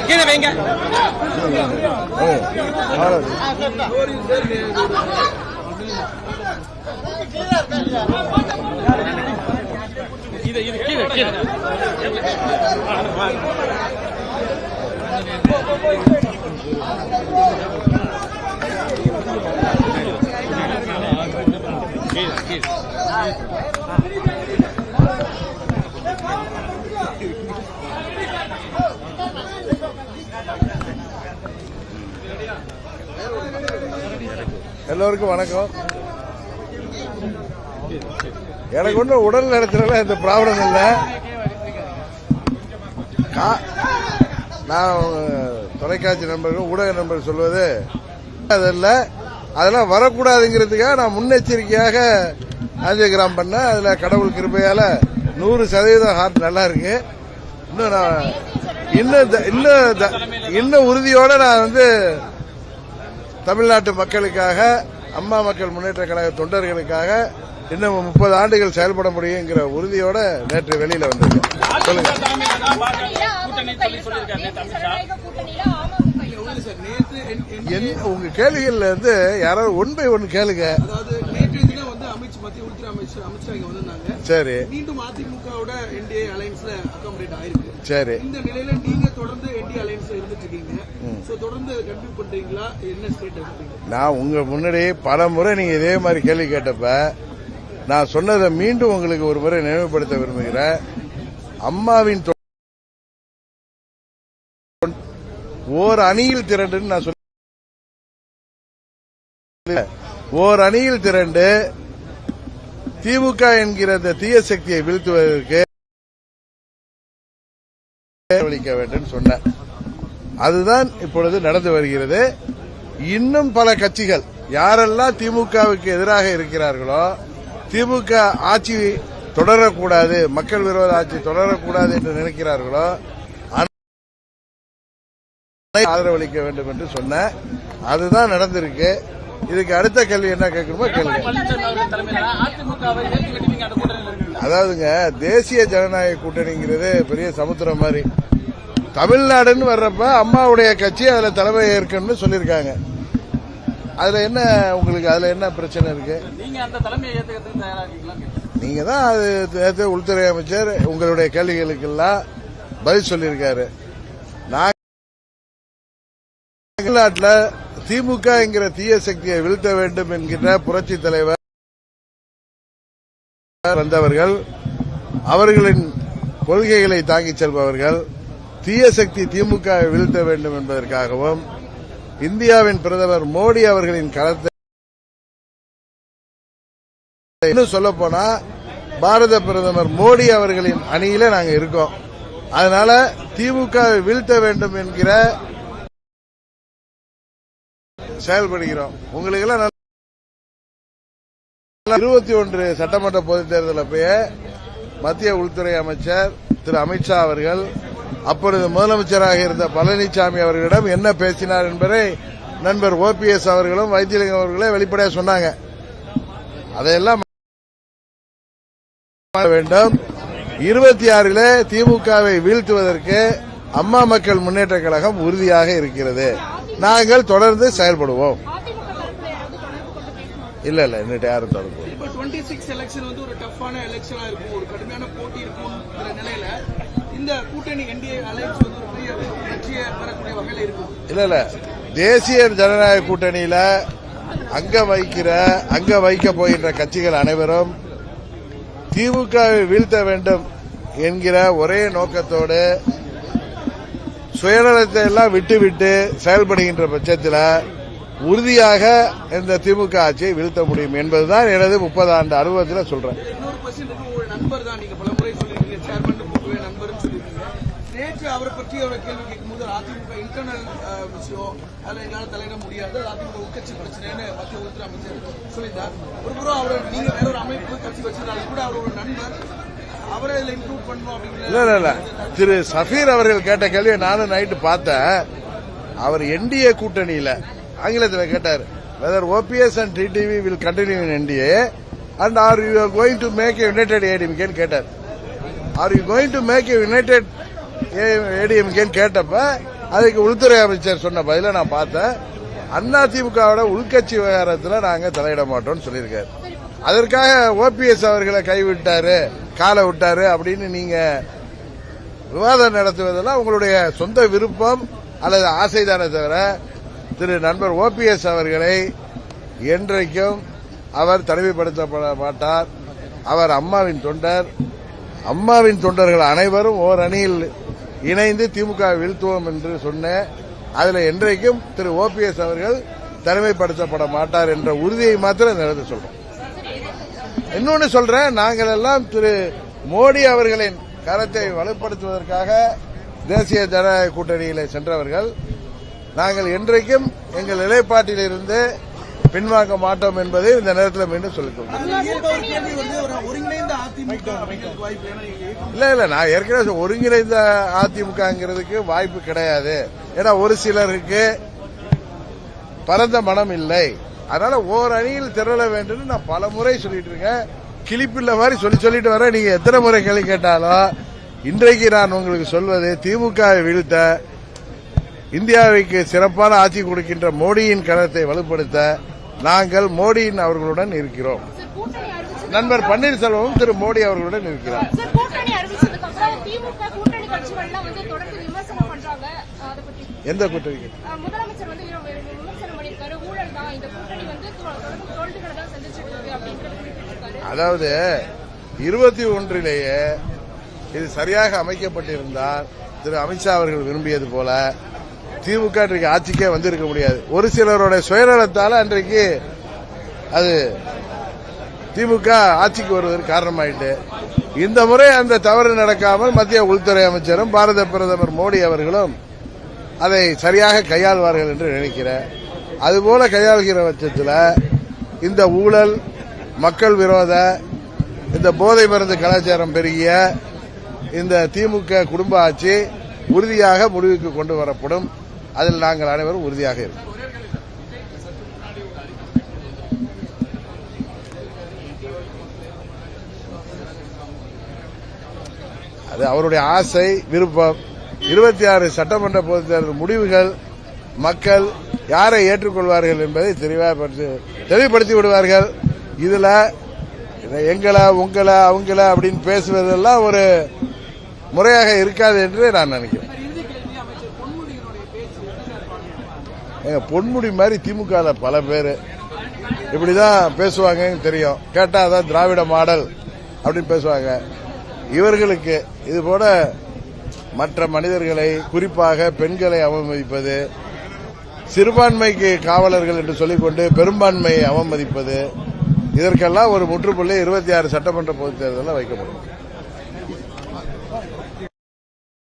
நீங்க கீழே வைங்க. இது இது கீழே கீழே கீழே. எல்லோருக்கும் வணக்கம். எனக்கு ஒன்றும் உடல் நடத்துறதுல இந்த ப்ராப்ளம் இல்லை. கா- நான் தொலைக்காட்சி நண்பர்கள் ஊடக நண்பர்கள் சொல்வது அதில் அதெல்லாம் வரக்கூடாதுங்கிறதுக்காக நான் முன்னெச்சரிக்கையாக ஆஞ்சியோகிராம் பண்ணேன். அதில் கடவுள் கிருப்பையால் நூறு சதவீதம் ஹார்ட் நல்லா இருக்கு. இன்னும் நான் இன்னும் த- இன்னும் த- இன்னும் உறுதியோட நான் வந்து தமிழ்நாட்டு மக்களுக்காக அம்மா மக்கள் முன்னேற்ற கழக தொண்டர்களுக்காக இன்னும் முப்பது ஆண்டுகள் செயல்பட முடியுங்கிற உறுதியோட நேற்று வெளியில வந்திருக்கேன் சொல்லுங்க. என்- உங்க கேள்விகள்ல இருந்து யாராவது ஒன் பை ஒன் கேளுங்க. அதாவது வந்து மத்திய உள்துறை அமைச்சர் அமித்ஷா இங்க வந்திருந்தாங்க. சரி. மீண்டும் அதிமுகவோட என்டிஏ அலைன்ஸ்ல அகாமடேட் ஆயிருக்கு. சரி. இந்த நிலையில நீங்க தொடர்ந்து என்டிஏ அலைன்ஸ்ல இருந்துட்டு இருக்கீங்க சோ தொடர்ந்து கண்டினியூ பண்றீங்களா? என்ன ஸ்டேட் இருக்கீங்க? நான் உங்க முன்னாடி பல முறை நீங்க இதே மாதிரி கேள்வி கேட்டப்ப நான் சொன்னதை மீண்டும் உங்களுக்கு ஒரு முறை நினைவுபடுத்த விரும்புகிறேன். அம்மாவின் ஓர் அணியில் திரண்டுன்னு நான் சொல்ல ஓர் அணியில் திரண்டு திமுக என்கிற அந்த தீய சக்தியை வீழ்த்துவதற்கு அளிக்க வேண்டும் சொன்னேன் அதுதான் இப்பொழுது நடந்து வருகிறது. இன்னும் பல கட்சிகள் யாரெல்லாம் திமுகவுக்கு எதிராக இருக்கிறார்களோ திமுக ஆட்சி தொடரக்கூடாது மக்கள் விரோத ஆட்சி தொடரக்கூடாது என்று நினைக்கிறார்களோ ஆதரவளிக்க வேண்டும் என்று சொன்னேன் அதுதான் நடந்திருக்கு. இதுக்கு அடுத்த கேள்வி என்ன கேட்கணுமோ இருக்கீங்க. அதாவதுங்க தேசிய ஜனநாயக கூட்டணிங்கிறது பெரிய சமுத்திரம் மாதிரி. தமிழ்நாடுன்னு வர்றப்ப அம்மாவுடைய கட்சி அதுல தலைமை ஏற்கனவே சொல்லியிருக்காங்க. அதுல என்ன உங்களுக்கு அதுல என்ன பிரச்சனை இருக்கு? நீங்க தான் அது நேற்று உள்துறை அமைச்சர் உங்களுடைய கேள்விகளுக்கெல்லாம் பதில் சொல்லியிருக்காரு. நான் தமிழ்நாட்டில் திமுக என்கிற தீய சக்தியை வீழ்த்த வேண்டும் என்கிற புரட்சி தலைவர் வந்தவர்கள் அவர்களின் கொள்கைகளை தாங்கிச் செல்பவர்கள் தீய சக்தி திமுகவை வீழ்த்த வேண்டும் என்பதற்காகவும் இந்தியாவின் பிரதமர் மோடி அவர்களின் களத்தை இன்னும் சொல்ல போனா பாரத பிரதமர் மோடி அவர்களின் அணியில நாங்க இருக்கோம். அதனால திமுகவை வீழ்த்த வேண்டும் என்கிற செயல்படுகிறோம். உங்களுக்கு எல்லாம் இருபத்தி ஒன்று சட்டமன்ற பொதுத் தேர்தல் அப்பயே மத்திய உள்துறை அமைச்சர் திரு அமித்ஷா அவர்கள் அப்பொழுது முதலமைச்சராக இருந்த பழனிசாமி அவர்களிடம் என்ன பேசினார் என்பதை நண்பர் ஓபிஎஸ் அவர்களும் வைத்தியலிங்கம் அவர்களே வெளிப்படையாக சொன்னாங்க. அதையெல்லாம் வேண்டும். இருபத்தி ஆறில் திமுகவை வீழ்த்துவதற்கு அம்மா மக்கள் முன்னேற்ற கழகம் உறுதியாக இருக்கிறது. நாங்கள் தொடர்ந்து செயல்படுவோம். இல்ல இல்ல இன்னிட்டு யாரும் தொடர்பு இப்ப டுவெண்ட்டி சிக்ஸ் எலெக்ஷன் வந்து ஒரு டஃப்பான எலெக்ஷனா இருக்கும் ஒரு கடுமையான போட்டி இருக்கும் நிலையில இந்த கூட்டணி என்டிஏ அலைன்ஸ் வந்து ஒரு பெரிய வெற்றியை பெறக்கூடிய வகையில இருக்கும் இல்ல இல்ல. தேசிய ஜனநாயக கூட்டணியில அங்க வைக்கிற அங்க வைக்க போகின்ற கட்சிகள் அனைவரும் திமுகவை வீழ்த்த வேண்டும் என்கிற ஒரே நோக்கத்தோடு சுயநலத்தை எல்லாம் விட்டுவிட்டு செயல்படுகின்ற பட்சத்தில் உறுதியாக இந்த திமுக ஆட்சியை வீழ்த்த முடியும் என்பதுதான் எனது முப்பது ஆண்டு அனுபவத்தில் சொல்றேன். நேற்று அவரை பற்றி அவரை கேள்வி கேட்கும்போது அதிமுக இன்டர்னல் விஷயம் அதில் எங்களால தலையிட முடியாது. அதிமுக உட்கட்சி பிரச்சனைன்னு மத்திய உள்துறை அமைச்சர் சொல்லியிருந்தார். ஒரு புறம் அவர் நீங்க வேற ஒரு அமைப்பு கட்சி வச்சிருந்தாலும் கூட அவரோட நண்பர். இல்லை இல்லை இல்லை இல்ல இல்ல. திரு சஃபீர் அவர்கள் கேட்ட கேள்வியை நானும் நைட்டு பார்த்தேன். அவர் என்டிஏ கூட்டணியில. ஆங்கிலத்தில் கேட்டார் whether OPS and TTV will continue in NDA and are you going to make united ஏடிஎம்கேன்னு கேட்டார். Are you going to make united ஏடிஎம்கேன்னு கேட்டப்ப அதுக்கு உள்துறை அமைச்சர் சொன்ன பதில நான் பார்த்தேன். அதிமுகவோட உள்கட்சி விவகாரத்தில் நாங்கள் தலையிட மாட்டோம்னு சொல்லியிருக்காரு. அதற்காக ஓபிஎஸ் அவர்களை கைவிட்டாரு காலை விட்டாரு அப்படின்னு நீங்க விவாதம் நடத்துவதெல்லாம் உங்களுடைய சொந்த விருப்பம் அல்லது ஆசைதானே தவிர திரு நண்பர் ஓபிஎஸ் அவர்களை என்றைக்கும் அவர் தனிமைப்படுத்தப்பட மாட்டார் அவர் அம்மாவின் தொண்டர். அம்மாவின் தொண்டர்கள் அனைவரும் ஓர் அணியில் இணைந்து திமுக வீழ்த்துவோம் என்று சொன்ன அதில் என்றைக்கும் திரு ஓபிஎஸ் அவர்கள் தனிமைப்படுத்தப்பட மாட்டார் என்ற உறுதியை மாத்திரம் இந்த சொல்றோம். இன்னொன்னு சொல்றேன் நாங்கள் எல்லாம் திரு மோடி அவர்களின் கரத்தை வலுப்படுத்துவதற்காக தேசிய ஜனநாயக கூட்டணியிலே சென்றவர்கள். நாங்கள் என்றைக்கும் எங்கள் நிலைப்பாட்டிலிருந்து பின்வாங்க மாட்டோம் என்பதை இந்த நேரத்தில் மீண்டும் சொல்லிக் கொள்கிறேன். இயல்பா ஒரு கேள்வி வந்து ஒரு ஒருங்கிணைந்த அதிமுக அமைக்கிறதுக்கு வாய்ப்பு ஏன்னா நீங்க இல்ல இல்ல நான் ஏற்கனவே ஒருங்கிணைந்த அதிமுகங்கிறதுக்கு வாய்ப்பு கிடையாது. ஏன்னா ஒரு சிலருக்கு பரந்த மனம் இல்லை. அதனால ஓர் அணியில் திரள வேண்டும் நான் பல முறை சொல்லிட்டு இருக்கேன். கிளிப்பில்ல மாதிரி சொல்லி சொல்லிட்டு வரேன் நீங்க எத்தனை முறை கேள்வி கேட்டாலும் இன்றைக்கு நான் உங்களுக்கு சொல்வது திமுகவை வீழ்த்த இந்தியாவுக்கு சிறப்பான ஆட்சி கொடுக்கின்ற மோடியின் கரத்தை வலுப்படுத்த நாங்கள் மோடியின் அவர்களுடன் இருக்கிறோம். நண்பர் பன்னீர்செல்வமும் திரு மோடி அவர்களுடன் இருக்கிறார். திமுக எந்த கூட்டணி? அதாவது இருபத்தி ஒன்றிலேயே இது சரியாக அமைக்கப்பட்டிருந்தால் திரு அமித்ஷா அவர்கள் விரும்பியது போல திமுக இன்றைக்கு ஆட்சிக்கே வந்திருக்க முடியாது. ஒரு சிலருடைய சுயநலத்தால் அன்றைக்கு அது திமுக ஆட்சிக்கு வருவதற்கு காரணமாயிட்டு இந்த முறை அந்த தவறு நடக்காமல் மத்திய உள்துறை அமைச்சரும் பாரத பிரதமர் மோடி அவர்களும் அதை சரியாக கையாள்வார்கள் என்று நினைக்கிறேன். அதுபோல கையாளுகிற பட்சத்தில் இந்த ஊழல் மக்கள் விரோத இந்த போதை மருந்து கலாச்சாரம் பெருகிய இந்த திமுக குடும்ப ஆட்சி உறுதியாக முடிவுக்கு கொண்டு வரப்படும். அதில் நாங்கள் அனைவரும் உறுதியாக இருக்கோம் அது அவருடைய ஆசை விருப்பம். இருபத்தி ஆறு சட்டமன்ற பொதுத் தேர்தல் முடிவுகள் மக்கள் யாரை ஏற்றுக்கொள்வார்கள் என்பதை தெளிவாக தெளிவுபடுத்தி விடுவார்கள். இதுல இதை எங்களை உங்களை அவங்கள அப்படின்னு பேசுவதெல்லாம் ஒரு முறையாக இருக்காது என்று நான் நினைக்கிறேன். ஏங்க, பொன்முடி மாதிரி திமுக பல பேர். இப்படிதான் பேசுவாங்கன்னு தெரியும். கேட்டா அதான் திராவிட மாடல் அப்படின்னு பேசுவாங்க. இவர்களுக்கு இது போல மற்ற மனிதர்களை குறிப்பாக பெண்களை அவமதிப்பது சிறுபான்மைக்கு காவலர்கள் என்று சொல்லிக்கொண்டு பெரும்பான்மையை அவமதிப்பது இதற்கெல்லாம் ஒரு முற்றுப்புள்ளி இருபத்தி ஆறு சட்டமன்ற பொதுத் தேர்தலில் வைக்கப்படும்.